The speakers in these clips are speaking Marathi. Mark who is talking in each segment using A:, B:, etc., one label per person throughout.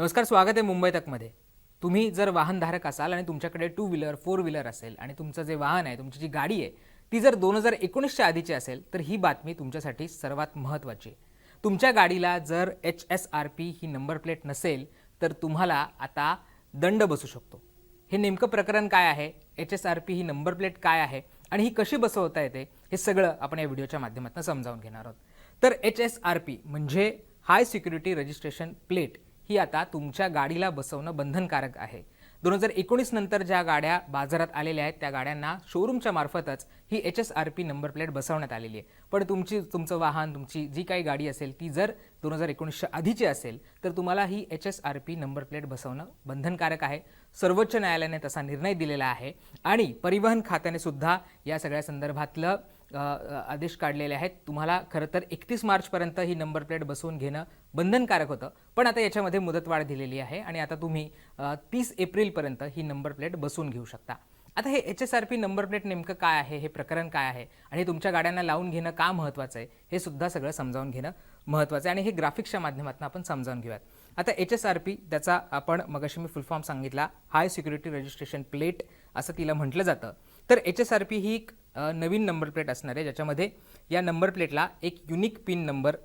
A: नमस्कार स्वागत आहे मुंबई तकमध्ये. तुम्ही जर वाहनधारक असाल आणि तुमच्याकडे टू व्हीलर फोर व्हीलर असेल आणि तुमचं जे वाहन आहे तुमची जी गाडी आहे ती जर दोन हजार एकोणीसच्या आधीची असेल तर ही बातमी तुमच्यासाठी सर्वात महत्त्वाची. आहे तुमच्या गाडीला जर एच एस आर पी ही नंबर प्लेट नसेल तर तुम्हाला आता दंड बसू शकतो. हे नेमकं प्रकरण काय आहे? एच एस आर पी ही नंबर प्लेट काय आहे? आणि ही कशी बसवता येते? हे सगळं आपण या व्हिडिओच्या माध्यमातून समजावून घेणार आहोत. तर एच एस आर पी म्हणजे हाय सिक्युरिटी रजिस्ट्रेशन प्लेट ही आता तुमच्या गाडीला बसवणं बंधनकारक आहे. दोन हजार एकोणीस नंतर ज्या गाड्या बाजारात आलेल्या आहेत त्या गाड्यांना शोरूमच्या मार्फतच ही H S R P number plate बसवण्यात आलेली आहे. पण तुमची तुमचं वाहन तुमची जी काही गाडी असेल ती जर दोन हजार एकोणीसच्या आधीची असेल तर तुम्हाला ही H S R P number plate बसवणं बंधनकारक आहे. सर्वोच्च न्यायालयाने तसा निर्णय दिलेला आहे. आणि परिवहन खात्याने सुद्धा या सगळ्या संदर्भातलं आदेश काढलेले आहेत. तुम्हाला खरं तर एकतीस मार्चपर्यंत ही नंबर प्लेट बसवून घेणं बंधनकारक होतं. पण आता याच्यामध्ये मुदतवाढ दिलेली आहे आणि आता तुम्ही तीस एप्रिलपर्यंत ही नंबर प्लेट बसवून घेऊ शकता. आता हे H S R P number plate नेमकं काय आहे? हे प्रकरण काय आहे? आणि तुमच्या गाड्यांना लावून घेणं का महत्त्वाचं आहे? हे सुद्धा सगळं समजावून घेणं महत्त्वाचं आहे आणि हे ग्राफिक्सच्या माध्यमातून आपण समजावून घेऊयात. आता एच एस आर पी त्याचा आपण मगाशी मी फुल फॉर्म सांगितला हाय सिक्युरिटी रजिस्ट्रेशन प्लेट असं तिला म्हटलं जातं. तर एच एस आर पी ही एक नवीन नंबर प्लेट असणार आहे ज्याच्यामध्ये या नंबर प्लेटला एक युनिक पिन नंबर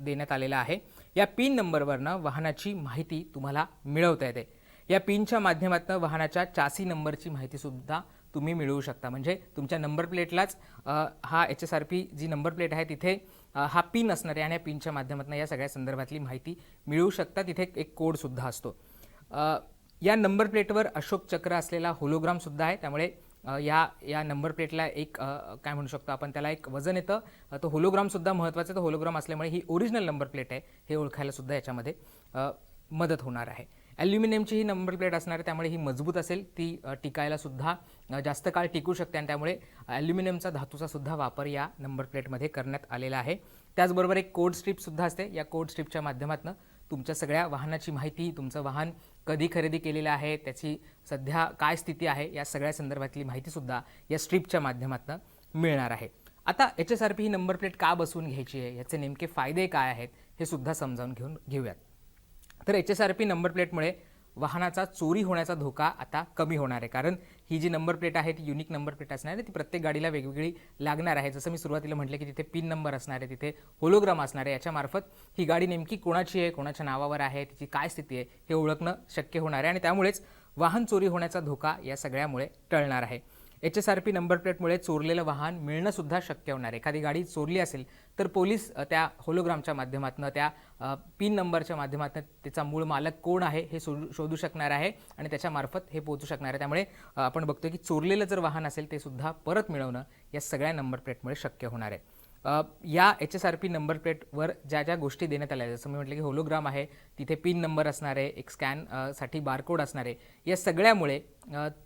A: देण्यात आलेला आहे. या पिन नंबरवरनं वाहनाची माहिती तुम्हाला मिळवता येते. या पिनच्या माध्यमातून वाहनाच्या चासी नंबरची माहितीसुद्धा तुम्ही मिळवू शकता. म्हणजे तुमच्या नंबर प्लेटलाच हा एच एस आर पी जी नंबर प्लेट आहे तिथे हा पिन असणार आहे आणि या पिनच्या माध्यमातून या सगळ्या संदर्भातली माहिती मिळवू शकता. तिथे एक कोडसुद्धा असतो. या नंबर प्लेटवर अशोक चक्र असलेला होलोग्रामसुद्धा आहे. त्यामुळे या या नंबर प्लेटला एक काय म्हणू शकतो आपण त्याला एक वजन येतं. तो होलोग्रामसुद्धा महत्त्वाचं आहे. तो होलोग्राम असल्यामुळे ही ओरिजिनल नंबर प्लेट आहे. हे ओळखायलासुद्धा याच्यामध्ये मदत होणार आहे. ॲल्युमिनियमची ही नंबर प्लेट असणार आहे त्यामुळे ही मजबूत असेल. ती टिकायलासुद्धा जास्त काळ टिकू शकते आणि त्यामुळे ॲल्युमिनियमचा धातूचा सुद्धा वापर या नंबर प्लेटमध्ये करण्यात आलेला आहे. त्याचबरोबर एक कोड स्ट्रीपसुद्धा असते. या कोड स्ट्रीपच्या माध्यमातून तुमच्या सगळ्या वाहनाची माहिती तुमचं वाहन कधी खरेदी केलेलं आहे त्याची सध्या काय स्थिती आहे या सगळ्या संदर्भातली माहितीसुद्धा या स्ट्रीपच्या माध्यमातून मिळणार आहे. आता एच एस आर पी ही नंबर प्लेट का बसवून घ्यायची आहे याचे नेमके फायदे काय आहेत हे सुद्धा समजावून घेऊन घेऊयात. तर H S R P number प्लेटमुळे वाहनाचा चोरी होण्याचा धोका आता कमी होणार आहे. कारण ही जी नंबर प्लेट आहे ती युनिक नंबर प्लेट असणार आहे ती प्रत्येक गाडीला वेगवेगळी लागणार आहे. जसं मी सुरुवातीला म्हटलं की तिथे पिन नंबर असणार आहे तिथे होलोग्राम असणार आहे. याच्यामार्फत ही गाडी नेमकी कोणाची आहे कोणाच्या नावावर आहे तिची काय स्थिती आहे हे ओळखणं शक्य होणार आहे. आणि त्यामुळेच वाहन चोरी होण्याचा धोका या सगळ्यामुळे टळणार आहे. H S R P number प्लेटमुळे चोरलेलं वाहन मिळणंसुद्धा शक्य होणार आहे. एखादी गाडी चोरली असेल तर पोलीस त्या होलोग्रामच्या माध्यमातून त्या पिन नंबरच्या माध्यमातून त्याचा मूळ मालक कोण आहे हे शोधू शोधू शकणार आहे आणि त्याच्यामार्फत हे पोहोचू शकणार आहे. त्यामुळे आपण बघतो की चोरलेलं जर वाहन असेल ते सुद्धा परत मिळवणं या सगळ्या नंबर प्लेटमुळे शक्य होणार आहे. या H S R P number प्लेटवर ज्या ज्या गोष्टी देण्यात आल्या आहेत, जसं मी म्हटलं की होलोग्राम आहे तिथे पिन नंबर असणार आहे एक स्कॅनसाठी बारकोड असणार आहे. या सगळ्यामुळे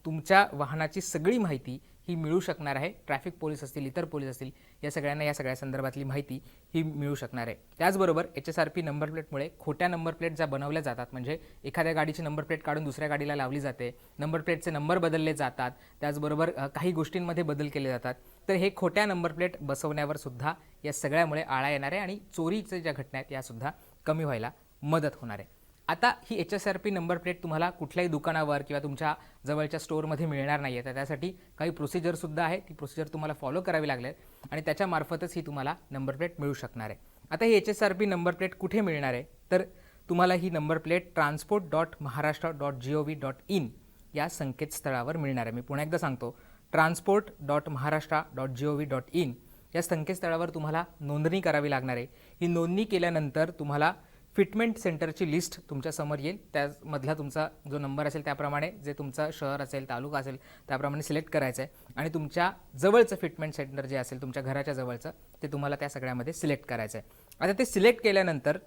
A: तुमच्या वाहनाची सगळी माहिती ही मिळू शकणार आहे. ट्रॅफिक पोलीस असतील इतर पोलीस असतील या सगळ्यांना या सगळ्या संदर्भातली माहिती ही मिळू शकणार आहे. त्याचबरोबर H S R P number प्लेटमुळे खोट्या नंबर प्लेट ज्या बनवल्या जातात म्हणजे एखाद्या गाडीची नंबर प्लेट काढून दुसऱ्या गाडीला लावली जाते नंबर प्लेटचे नंबर बदलले जातात त्याचबरोबर काही गोष्टींमध्ये बदल केले जातात तर हे खोट्या नंबर प्लेट बसवण्यावर सुद्धा या सगळ्यामुळे आळा येणार आहे आणि चोरीचे ज्या घटना आहेत यासुद्धा कमी व्हायला मदत होणार आहे. आता ही H S R P number plate तुम्हाला कुठल्याही दुकानावर किंवा तुमच्या जवळच्या स्टोअरमध्ये मिळणार नाही आहे तर त्यासाठी काही प्रोसिजरसुद्धा आहे. ती प्रोसिजर तुम्हाला फॉलो करावी लागेल आणि त्याच्यामार्फतच ही तुम्हाला नंबर प्लेट मिळू शकणार आहे. आता ही H S R P number plate कुठे मिळणार आहे? तर तुम्हाला ही number plate transport dot Maharashtra dot G O V dot in या संकेतस्थळावर मिळणार आहे. मी पुन्हा एकदा सांगतो transport dot Maharashtra dot G O V dot in या संकेतस्थळावर तुम्हाला नोंदणी करावी लागणार आहे. ही नोंदणी केल्यानंतर तुम्हाला फिटमेंट सेंटरची लिस्ट तुमच्यासमोर येईल. त्यामधला तुमचा जो नंबर असेल त्याप्रमाणे जे तुमचं शहर असेल तालुका असेल त्याप्रमाणे सिलेक्ट करायचं आहे आणि तुमच्या जवळचं फिटमेंट सेंटर जे असेल तुमच्या घराच्या जवळचं ते तुम्हाला त्या सगळ्यामध्ये सिलेक्ट करायचं आहे आता ते सिलेक्ट केल्यानंतर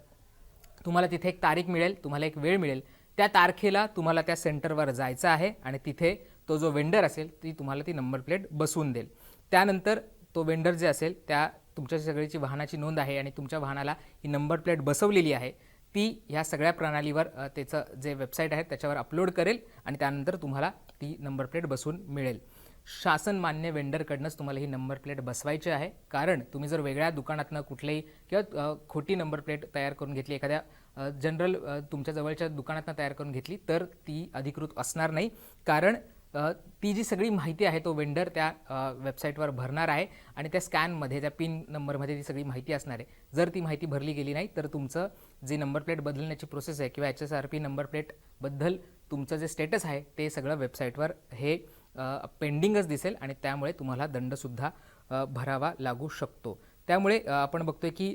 A: तुम्हाला तिथे एक तारीख मिळेल तुम्हाला एक वेळ मिळेल. त्या तारखेला तुम्हाला त्या सेंटरवर जायचं आहे आणि तिथे तो जो वेंडर असेल ती तुम्हाला ती नंबर प्लेट बसवून देईल. त्यानंतर तो वेंडर जे असेल त्या तुमच्या सगळीची वाहनाची नोंद आहे आणि तुमच्या वाहनाला ही नंबर प्लेट बसवलेली आहे ती ह्या सगळ्या प्रणालीवर त्याचं जे वेबसाईट आहे त्याच्यावर अपलोड करेल आणि त्यानंतर तुम्हाला ती नंबर प्लेट बसवून मिळेल. शासन मान्य वेंडरकडनंच तुम्हाला ही नंबर प्लेट बसवायची आहे कारण तुम्ही जर वेगळ्या दुकानातनं कुठलेही किंवा खोटी नंबर प्लेट तयार करून घेतली एखाद्या जनरल तुमच्या जवळच्या दुकानातनं तयार करून घेतली तर ती अधिकृत असणार नाही कारण ती जी सगळी माहिती आहे तो वेंडर त्या वेबसाईटवर भरणार आहे आणि त्या स्कॅनमध्ये त्या पिन नंबरमध्ये ती सगळी माहिती असणार आहे. जर ती माहिती भरली गेली नाही तर तुमचं जे नंबर प्लेट बदलण्याची प्रोसेस आहे किंवा H S R P number प्लेटबद्दल तुमचं जे स्टेटस आहे ते सगळं वेबसाईटवर हे पेंडिंगच दिसेल आणि त्यामुळे तुम्हाला दंडसुद्धा भरावा लागू शकतो. त्यामुळे आपण बघतोय की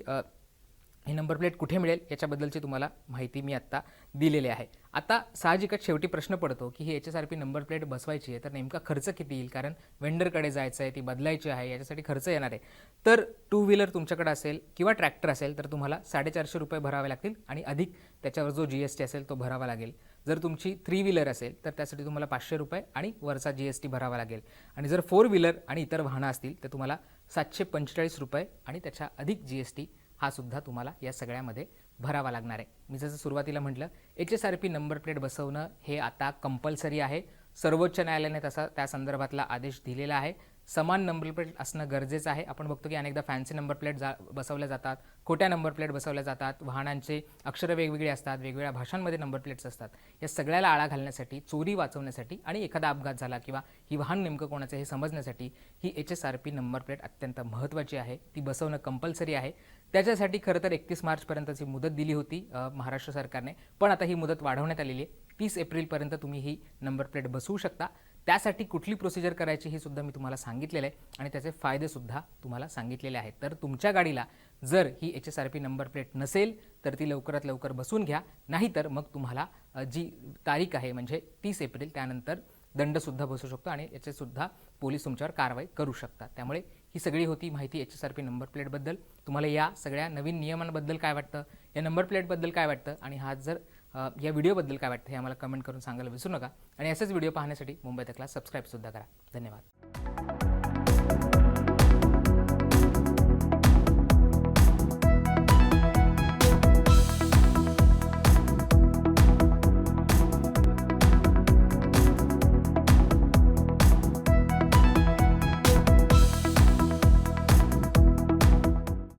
A: ही नंबर प्लेट कुठे मिळेल याच्याबद्दलची तुम्हाला माहिती मी आत्ता दिलेली आहे. आता साहजिकच शेवटी प्रश्न पडतो की ही H S R P number plate बसवायची आहे तर नेमका खर्च किती येईल? कारण वेंडरकडे जायचं आहे ती बदलायची आहे याच्यासाठी खर्च येणार आहे. तर टू व्हीलर तुमच्याकडे असेल किंवा ट्रॅक्टर असेल तर तुम्हाला साडेचारशे रुपये भरावे लागतील आणि अधिक त्याच्यावर जो जी एस टी असेल तो भरावा लागेल. जर तुमची थ्री व्हीलर असेल तर त्यासाठी तुम्हाला पाचशे रुपये आणि वरचा जी एस टी भरावा लागेल. आणि जर फोर व्हीलर आणि इतर वाहनं असतील तर तुम्हाला सातशे पंचेचाळीस रुपये आणि त्याच्या अधिक जी एस टी हा सुद्धा तुम्हाला या सगळ्यामध्ये भरावा लागणार आहे. मी जसं सुरुवातीला म्हटलं H S R P number plate बसवणं हे आता कंपल्सरी आहे. सर्वोच्च न्यायालयाने तसा त्या संदर्भातला आदेश दिलेला आहे. समान नंबर प्लेट असणं गरजेचं आहे. आपण बघतो की अनेकदा फॅन्सी नंबर प्लेट जा बसवल्या जातात खोट्या नंबर प्लेट बसवल्या जातात वाहनांचे अक्षरं वेगवेगळी असतात वेगवेगळ्या भाषांमध्ये नंबर प्लेट्स असतात. या सगळ्याला आळा घालण्यासाठी चोरी वाचवण्यासाठी आणि एखादा अपघात झाला किंवा ही वाहन नेमकं कोणाचं हे समजण्यासाठी ही H S R P number plate अत्यंत महत्त्वाची आहे. ती बसवणं कंपल्सरी आहे. त्याच्यासाठी खरं तर एकतीस मार्चपर्यंतची मुदत दिली होती महाराष्ट्र सरकारने. पण आता ही मुदत वाढवण्यात आलेली आहे. तीस एप्रिलपर्यंत तुम्ही ही नंबर प्लेट बसवू शकता. त्यासाठी कुठली प्रोसिजर करायची हे सुद्धा मी तुम्हाला सांगितलेलं आहे आणि त्याचे फायदेसुद्धा तुम्हाला सांगितलेले आहेत. तर तुमच्या गाडीला जर ही H S R P number plate नसेल तर ती लवकरात लवकर बसून घ्या. नाहीतर मग तुम्हाला जी तारीख आहे म्हणजे तीस एप्रिल त्यानंतर दंडसुद्धा बसू शकतो आणि याचेसुद्धा पोलीस तुमच्यावर कारवाई करू शकतात. त्यामुळे ही सगळी होती माहिती H S R P number प्लेटबद्दल तुम्हाला या सगळ्या नवीन नियमांबद्दल काय वाटतं? या नंबर प्लेटबद्दल काय वाटतं? आणि हा जर या व्हिडिओबद्दल काय वाटतं हे आम्हाला कमेंट करून सांगायला विसरू नका. आणि असेच व्हिडिओ पाहण्यासाठी मुंबई तकला सबस्क्राईबसुद्धा करा. धन्यवाद.